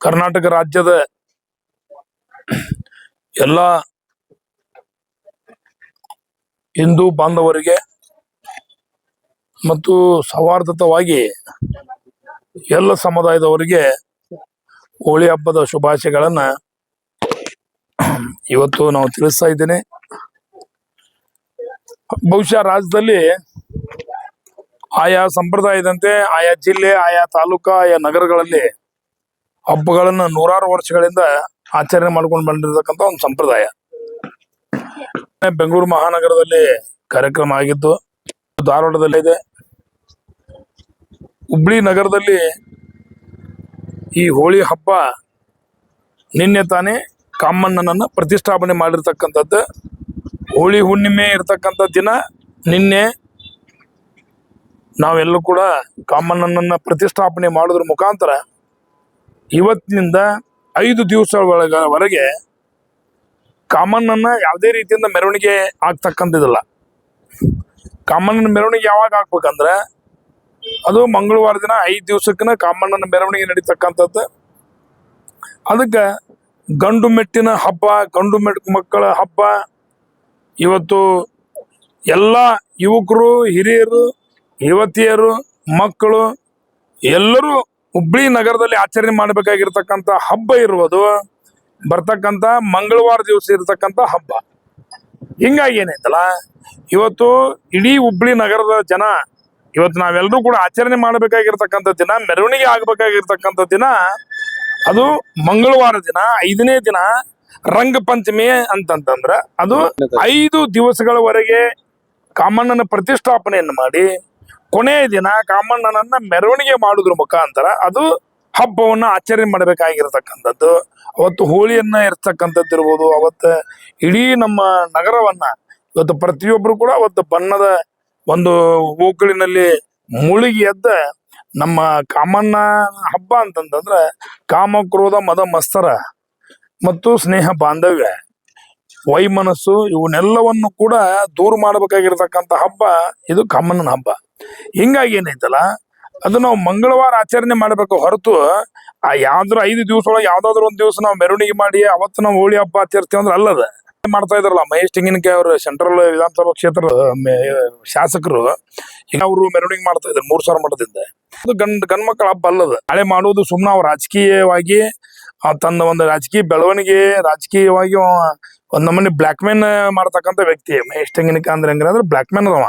ಕರ್ನಾಟಕ ರಾಜ್ಯದ ಎಲ್ಲ ಹಿಂದೂ ಬಾಂಧವರಿಗೆ ಮತ್ತು ಸೌಹಾರ್ದತವಾಗಿ ಎಲ್ಲ ಸಮುದಾಯದವರಿಗೆ ಹೋಳಿ ಹಬ್ಬದ ಶುಭಾಶಯಗಳನ್ನ ಇವತ್ತು ನಾವು ತಿಳಿಸ್ತಾ ಇದ್ದೇನೆ. ಬಹುಶಃ ರಾಜ್ಯದಲ್ಲಿ ಆಯಾ ಸಂಪ್ರದಾಯದಂತೆ, ಆಯಾ ಜಿಲ್ಲೆ, ಆಯಾ ತಾಲೂಕಾ, ಆಯಾ ನಗರಗಳಲ್ಲಿ ಹಬ್ಬಗಳನ್ನ ನೂರಾರು ವರ್ಷಗಳಿಂದ ಆಚರಣೆ ಮಾಡ್ಕೊಂಡು ಬಂದಿರತಕ್ಕಂತ ಒಂದು ಸಂಪ್ರದಾಯ. ಬೆಂಗಳೂರು ಮಹಾನಗರದಲ್ಲಿ ಕಾರ್ಯಕ್ರಮ ಆಗಿದ್ದು, ಧಾರವಾಡದಲ್ಲಿ ಇದೆ. ಹುಬ್ಳಿ ನಗರದಲ್ಲಿ ಈ ಹೋಳಿ ಹಬ್ಬ ನಿನ್ನೆ ತಾನೇ ಕಾಮಣ್ಣನನ್ನ ಪ್ರತಿಷ್ಠಾಪನೆ ಮಾಡಿರ್ತಕ್ಕಂಥದ್ದು. ಹೋಳಿ ಹುಣ್ಣಿಮೆ ಇರ್ತಕ್ಕಂಥ ದಿನ ನಿನ್ನೆ ನಾವೆಲ್ಲೂ ಕೂಡ ಕಾಮಣ್ಣನನ್ನ ಪ್ರತಿಷ್ಠಾಪನೆ ಮಾಡೋದ್ರ ಮುಖಾಂತರ ಇವತ್ತಿನಿಂದ ಐದು ದಿವಸ ಒಳಗ ವರೆಗೆ ಕಾಮಣ್ಣನ ಯಾವುದೇ ರೀತಿಯಿಂದ ಮೆರವಣಿಗೆ ಆಗ್ತಕ್ಕಂಥದ್ದಲ್ಲ. ಕಾಮಣ್ಣನ ಮೆರವಣಿಗೆ ಯಾವಾಗ ಆಗ್ಬೇಕಂದ್ರೆ ಅದು ಮಂಗಳವಾರ ದಿನ ಐದು ದಿವಸಕ್ಕನ ಕಾಮಣ್ಣನ ಮೆರವಣಿಗೆ ನಡೀತಕ್ಕಂಥದ್ದು. ಅದಕ್ಕೆ ಗಂಡು ಮೆಟ್ಟಿನ ಹಬ್ಬ, ಗಂಡು ಮೆಟ್ ಮಕ್ಕಳ ಹಬ್ಬ, ಇವತ್ತು ಎಲ್ಲ ಯುವಕರು, ಹಿರಿಯರು, ಯುವತಿಯರು, ಮಕ್ಕಳು ಎಲ್ಲರೂ ಹುಬ್ಳಿ ನಗರದಲ್ಲಿ ಆಚರಣೆ ಮಾಡಬೇಕಾಗಿರ್ತಕ್ಕಂಥ ಹಬ್ಬ ಇರುವುದು ಬರ್ತಕ್ಕಂತ ಮಂಗಳವಾರ ದಿವಸ ಇರತಕ್ಕಂತ ಹಬ್ಬ. ಹಿಂಗಾಗಿ ಏನೈತಲ್ಲ ಇವತ್ತು ಇಡೀ ಹುಬ್ಳಿ ನಗರದ ಜನ ಇವತ್ತು ನಾವೆಲ್ಲರೂ ಕೂಡ ಆಚರಣೆ ಮಾಡಬೇಕಾಗಿರ್ತಕ್ಕಂಥ ದಿನ ಮೆರವಣಿಗೆ ಆಗಬೇಕಾಗಿರ್ತಕ್ಕಂಥ ದಿನ ಅದು ಮಂಗಳವಾರ ದಿನ ಐದನೇ ದಿನ ರಂಗ ಪಂಚಮಿ ಅಂತಂತಂದ್ರ ಅದು ಐದು ದಿವಸಗಳವರೆಗೆ ಕಾಮಣ್ಣನ ಪ್ರತಿಷ್ಠಾಪನೆಯನ್ನು ಮಾಡಿ ಕೊನೆಯ ದಿನ ಕಾಮಣ್ಣನನ್ನ ಮೆರವಣಿಗೆ ಮಾಡುದ್ರ ಮುಖಾಂತರ ಅದು ಹಬ್ಬವನ್ನ ಆಚರಣೆ ಮಾಡಬೇಕಾಗಿರತಕ್ಕಂಥದ್ದು. ಅವತ್ತು ಹೋಳಿಯನ್ನ ಇರ್ತಕ್ಕಂಥದ್ದು ಇರ್ಬೋದು ಅವತ್ತು ಇಡೀ ನಮ್ಮ ನಗರವನ್ನ ಇವತ್ತು ಪ್ರತಿಯೊಬ್ಬರು ಕೂಡ ಅವತ್ತು ಬಣ್ಣದ ಒಂದು ಓಕಳಿನಲ್ಲಿ ಮುಳುಗಿ ಎದ್ದ ನಮ್ಮ ಕಾಮಣ್ಣ ಹಬ್ಬ ಅಂತಂತಂದ್ರ ಕಾಮ, ಕ್ರೋಧ, ಮದ, ಮಸ್ತರ ಮತ್ತು ಸ್ನೇಹ ಬಾಂಧವ್ಯ. ವೈಮನಸ್ಸು ಇವನ್ನೆಲ್ಲವನ್ನು ಕೂಡ ದೂರ ಮಾಡಬೇಕಾಗಿರ್ತಕ್ಕಂಥ ಹಬ್ಬ, ಇದು ಕಾಮಣ್ಣನ ಹಬ್ಬ. ಹಿಂಗಾಗಿ ಏನೈತಲ್ಲ, ಅದು ನಾವು ಮಂಗಳವಾರ ಆಚರಣೆ ಮಾಡಬೇಕು ಹೊರತು, ಆ ಯಾವ್ದಾದ್ರು ಐದು ದಿವಸ ಒಳಗೆ ಯಾವ್ದಾದ್ರು ಒಂದ್ ದಿವಸ ನಾವು ಮೆರವಣಿಗೆ ಮಾಡಿ, ಅವತ್ತು ನಾವು ಹೋಳಿ ಹಬ್ಬ ಆಚರಿಸ್ತೀವಿ ಅಂದ್ರೆ ಅಲ್ಲದ. ಮಾಡ್ತಾ ಇದ್ರಲ್ಲ ಮಹೇಶ್ ತೆಂಗಿನಕಾಯಿ ಅವರು ಸೆಂಟ್ರಲ್ ವಿಧಾನಸಭಾ ಕ್ಷೇತ್ರ ಶಾಸಕರು. ಈಗ ಅವರು ಮೆರವಣಿಗೆ ಮಾಡ್ತಾ ಇದ್ರು ಮೂರ್ ಸಾವಿರ ಮಠದಿಂದ. ಅದು ಗಂಡ್ ಗಂಡ್ ಮಕ್ಕಳ ಹಬ್ಬ ಅಲ್ಲದ. ಹಳೆ ಮಾಡುವುದು ಸುಮ್ಮನೆ ಅವ್ರು ರಾಜಕೀಯವಾಗಿ ತನ್ನ ಒಂದು ರಾಜಕೀಯ ಬೆಳವಣಿಗೆ, ರಾಜಕೀಯವಾಗಿ ಒಂದ್ ನಮ್ಮನೆ ಬ್ಲಾಕ್ ಮ್ಯಾನ್ ಮಾಡ್ತಕ್ಕಂಥ ವ್ಯಕ್ತಿ, ಮಹೇಶ್ ತೆಂಗಿನಕಾಯಿ ಅಂದ್ರೆ ಹೆಂಗಂದ್ರೆ ಬ್ಲಾಕ್ ಮ್ಯಾನ್ ಅದಾವ.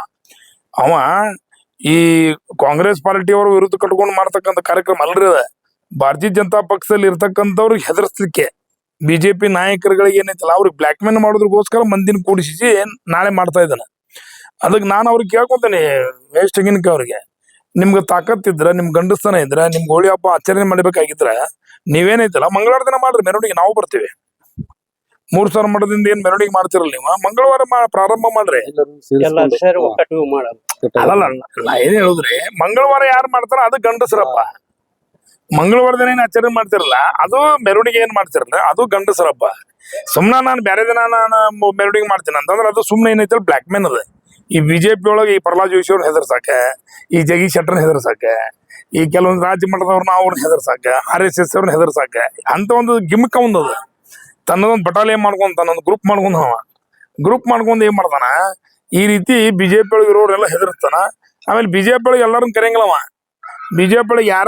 ಅವ ಈ ಕಾಂಗ್ರೆಸ್ ಪಾರ್ಟಿಯವರು ವಿರುದ್ಧ ಕಟ್ಕೊಂಡು ಮಾಡ್ತಕ್ಕಂಥ ಕಾರ್ಯಕ್ರಮ ಅಲ್ರಿ ಅದ. ಭಾರತೀಯ ಜನತಾ ಪಕ್ಷದಲ್ಲಿ ಇರ್ತಕ್ಕಂಥವ್ರಿಗೆ ಹೆದರ್ಸ್ಲಿಕ್ಕೆ ಬಿಜೆಪಿ ನಾಯಕರುಗಳಿಗೆ ಏನೈತಲ್ಲ, ಅವ್ರಿಗೆ ಬ್ಲಾಕ್ ಮೇಲ್ ಮಾಡೋದ್ರಗೋಸ್ಕರ ಮಂದಿನ ಕೂಡಿಸಿ ನಾಳೆ ಮಾಡ್ತಾ ಇದ್ದಾನೆ. ಅದಕ್ಕೆ ನಾನು ಅವ್ರಿಗೆ ಕೇಳ್ಕೊತೇನೆ, ವೇಸ್ಟ್ ಗಿನ್ಕ ಅವ್ರಿಗೆ. ನಿಮ್ಗೆ ತಾಕತ್ತಿದ್ರ ನಿಮ್ ಗಂಡಸ್ತನ ಇದ್ರ, ನಿಮ್ಗೆ ಹೋಳಿ ಹಬ್ಬ ಆಚರಣೆ ಮಾಡಬೇಕಾಗಿದ್ರೆ, ನೀವೇನೈತಲ್ಲ, ಮಂಗಳವಾರ ದಿನ ಮಾಡ್ರಿ, ಮೆರವಣಿಗೆ ನಾವು ಬರ್ತೀವಿ. ಮೂರ್ ಸಾವಿರ ಮಠದಿಂದ ಏನ್ ಮೆರವಣಿಗೆ ಮಾಡ್ತಿರಲ್ಲ ನೀವು? ಮಂಗಳವಾರ ಮಾ- ಪ್ರಾರಂಭ ಮಾಡ್ರಿ. ಎಲ್ಲ ಸೇರಿ ಒಕ್ಕಟ್ಟು ಮಾಡೋದು ಅಲ್ಲಲ್ಲ ನಾ ಏನ್ ಹೇಳಿದ್ರಿ? ಮಂಗಳವಾರ ಯಾರು ಮಾಡ್ತಾರ ಅದು ಗಂಡಸರಪ್ಪ. ಮಂಗಳವಾರ ದಿನ ಏನ್ ಆಚರಣೆ ಮಾಡ್ತಿರಲ್ಲ ಅದು ಮೆರವಣಿಗೆ ಏನ್ ಮಾಡ್ತಿರಲ್ಲ ಅದು ಗಂಡಸರಪ್ಪ. ಸುಮ್ನ ನಾನು ಬೇರೆ ದಿನ ನಾನು ಮ- ಮೆರವಣಿಗೆ ಮಾಡ್ತೀನಿ ಅಂತಂದ್ರೆ ಅದು ಸುಮ್ನೆ ಏನೈತಲ್ಲ ಬ್ಲಾಕ್ ಮೇನ್ ಅದ. ಈ ಬಿಜೆಪಿ ಒಳಗೆ ಈ ಪ್ರಹ್ಲಾದ್ ಜೋಶಿ ಅವ್ರನ್ನ ಹೆದರ್ಸಾಕ ಈ ಜಗದೀಶ್ ಶೆಟ್ಟರ್ನ ಹೆದರ್ಸಾಕ ಈ ಕೆಲವೊಂದು ರಾಜ್ಯ ಮಟ್ಟದವ್ರನ್ನ ಅವ್ರನ್ನ ಹೆದರ್ಸಾಕ ಆರ್ ಎಸ್ ಎಸ್ ಅವ್ರನ್ನ ಹೆದರ್ಸಾಕ ಅಂತ ಒಂದು ಗಿಮ್ಕ ಒಂದದ. ತನ್ನದೊಂದು ಬಟಾಲಿಯನ್ ಮಾಡ್ಕೊಂಡ್ ತನ್ನೊಂದು ಗ್ರೂಪ್ ಮಾಡ್ಕೊಂಡ್ ಅವ. ಗ್ರೂಪ್ ಮಾಡ್ಕೊಂಡ್ ಏನ್ ಮಾಡ್ತಾನ? ಈ ರೀತಿ ಬಿಜೆಪಿ ಒಳಗೆ ಇರೋರೆಲ್ಲ ಹೆದರ್ತಾನ. ಆಮೇಲೆ ಬಿಜೆಪಿ ಒಳಗೆ ಎಲ್ಲರನ್ನ ಕರೆಯಂಗಿಲ್ಲವ ಬಿಜೆಪಿ ಒಳಗೆ ಯಾರ,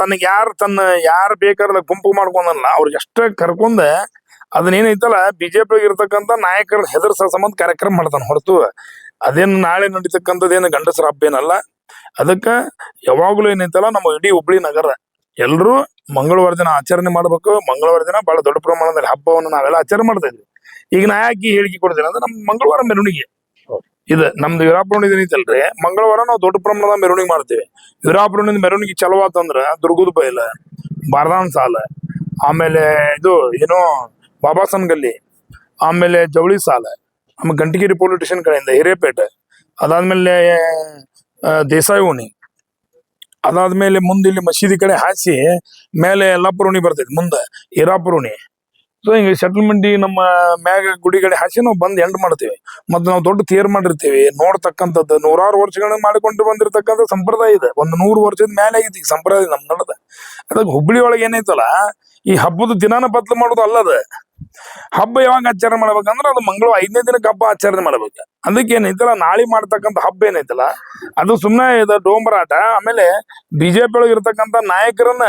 ತನಗೆ ಯಾರು, ತನ್ನ ಯಾರು ಬೇಕಾದ್ರೆ ಗುಂಪು ಮಾಡ್ಕೊಂಡಲ್ಲ ಅವ್ರಿಗೆ ಎಷ್ಟೇ ಕರ್ಕೊಂಡ ಅದನ್ನ ಏನೈತಲ್ಲ ಬಿಜೆಪಿ ಇರ್ತಕ್ಕಂಥ ನಾಯಕರ ಹೆದರ್ಸ ಸಂಬಂಧ ಕಾರ್ಯಕ್ರಮ ಮಾಡ್ತಾನೆ ಹೊರತು. ಅದೇನು ನಾಳೆ ನಡೀತಕ್ಕಂಥದ್ದೇನು ಗಂಡಸರ ಹಬ್ಬ ಏನಲ್ಲ. ಅದಕ್ಕ ಯಾವಾಗಲೂ ಏನೈತಲ್ಲ, ನಮ್ಮ ಇಡೀ ಹುಬ್ಳಿ ನಗರ. ಎಲ್ರೂ ಮಂಗಳವಾರ ದಿನ ಆಚರಣೆ ಮಾಡ್ಬೇಕು. ಮಂಗಳವಾರ ದಿನ ಬಹಳ ದೊಡ್ಡ ಪ್ರಮಾಣದಲ್ಲಿ ಹಬ್ಬವನ್ನು ನಾವೆಲ್ಲ ಆಚರಣೆ ಮಾಡ್ತಾ ಈಗ ನಾ ಯಾಕೆ ಹೇಳಿಕೆ ಕೊಡ್ತೀನಿ ಅಂದ್ರೆ ನಮ್ ಮಂಗಳವಾರ ಮೆರವಣಿಗೆ. ಇದು ನಮ್ದು ವೀರಾಪುರ ಐತಲ್ರಿ. ಮಂಗಳವಾರ ನಾವು ದೊಡ್ಡ ಪ್ರಮಾಣದ ಮೆರವಣಿಗೆ ಮಾಡ್ತೀವಿ. ವೀರಾಪುರ ಮೆರವಣಿಗೆ ಚಲೋ ಆತಂದ್ರ ದುರ್ಗದ ಬೈಲ ಬಾರದಾನ್ ಸಾಲ, ಆಮೇಲೆ ಇದು ಏನೋ ಬಾಬಾಸನ್ ಗಲ್ಲಿ ಆಮೇಲೆ ಜವಳಿ ಸಾಲ, ಆಮೇಲೆ ಗಂಟಗಿರಿ ಪೊಲೀಸ್ ಸ್ಟೇಷನ್ ಕಡೆಯಿಂದ ಹಿರೇಪೇಟೆ, ಅದಾದ್ಮೇಲೆ ದೇಸಾಯಿ ಓಣಿ ಅದಾದ್ಮೇಲೆ ಮುಂದೆ ಇಲ್ಲಿ ಮಸೀದಿ ಕಡೆ ಹಾಸಿ ಮೇಲೆ ಲಪ್ಪುರುಣಿ ಬರ್ತೈತಿ ಮುಂದೆ ಓಣಿ ಸೊ ಹಿಂಗೆ ಸೆಟಲ್ಮೆಂಟ್ ನಮ್ಮ ಮ್ಯಾಗ ಗುಡಿ ಕಡೆ ಹಾಸಿ ನಾವು ಬಂದು ಎಂಡ್ ಮಾಡ್ತೀವಿ. ಮತ್ತು ನಾವು ದೊಡ್ಡ ತೇರ್ ಮಾಡಿರ್ತೀವಿ. ನೋಡ್ತಕ್ಕಂಥದ್ದು ನೂರಾರು ವರ್ಷಗಳನ್ನ ಮಾಡಿಕೊಂಡು ಬಂದಿರತಕ್ಕಂಥ ಸಂಪ್ರದಾಯ ಇದೆ. ಒಂದು ನೂರು ವರ್ಷದ ಮೇಲೆ ಆಗೈತಿ ಈ ಸಂಪ್ರದಾಯ ನಮ್ಮ ನಡದ. ಅದಕ್ಕೆ ಹುಬ್ಬಳ್ಳಿ ಒಳಗೆ ಏನೈತಲ್ಲ, ಈ ಹಬ್ಬದ ದಿನಾನ ಬದಲು ಮಾಡೋದು ಅಲ್ಲದ. ಹಬ್ಬ ಯಾವಾಗ ಆಚರಣೆ ಮಾಡ್ಬೇಕಂದ್ರೆ ಅದು ಮಂಗಳ ಐದನೇ ದಿನಕ್ಕೆ ಹಬ್ಬ ಆಚರಣೆ ಮಾಡ್ಬೇಕು. ಅದಕ್ಕೆ ಏನೈತಲ್ಲ ನಾಳೆ ಮಾಡ್ತಕ್ಕಂಥ ಹಬ್ಬ ಏನೈತಲ್ಲ, ಅದು ಸುಮ್ಮನೆ ಇದು ಡೋಂಬರಾಟ ಆಮೇಲೆ ಬಿಜೆಪಿ ಒಳಗೆ ಇರ್ತಕ್ಕಂಥ ನಾಯಕರನ್ನ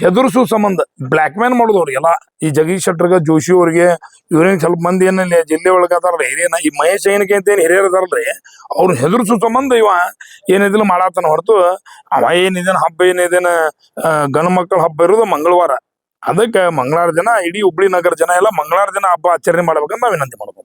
ಹೆದರ್ಸು ಸಂಬಂಧ. ಬ್ಲ್ಯಾಕ್ ಮ್ಯಾನ್ ಮಾಡೋದು ಅವ್ರಿಗೆಲ್ಲ ಈ ಜಗದೀಶ್ ಶೆಟ್ಟರ್ಗ, ಜೋಶಿ ಅವ್ರಿಗೆ ಇವ್ರಿಗೆ ಸ್ವಲ್ಪ ಮಂದಿ ಏನಲ್ಲಿ ಜಿಲ್ಲೆ ಒಳಗೆ ಅದಾರಲ್ಲ ಹಿರಿಯನ ಈ ಮಹೇಶ್ ಏನಕ್ಕೆ ಅಂತ ಏನ್ ಹಿರಿಯರ್ ಅದಾರಲ್ರಿ ಅವ್ರನ್ನ ಹೆದರ್ಸು ಸಂಬಂಧ ಇವ ಏನಿದಿಲ್ಲ ಮಾಡಾತನ ಹೊರತು, ಅವ ಏನಿದೇನು ಹಬ್ಬ ಏನಿದೇನ ಗಂಡು ಮಕ್ಕಳ ಹಬ್ಬ ಇರೋದು ಮಂಗಳವಾರ. ಅದಕ್ಕೆ ಮಂಗಳವಾರ ದಿನ, ಇಡೀ ಹುಬ್ಳಿ ನಗರ ಜನ ಎಲ್ಲ ಮಂಗಳಾರ ದಿನ ಹಬ್ಬ ಆಚರಣೆ ಮಾಡ್ಬೇಕಂತ ನಾವು ವಿನಂತಿ ಮಾಡ್ಕೊತಾರೆ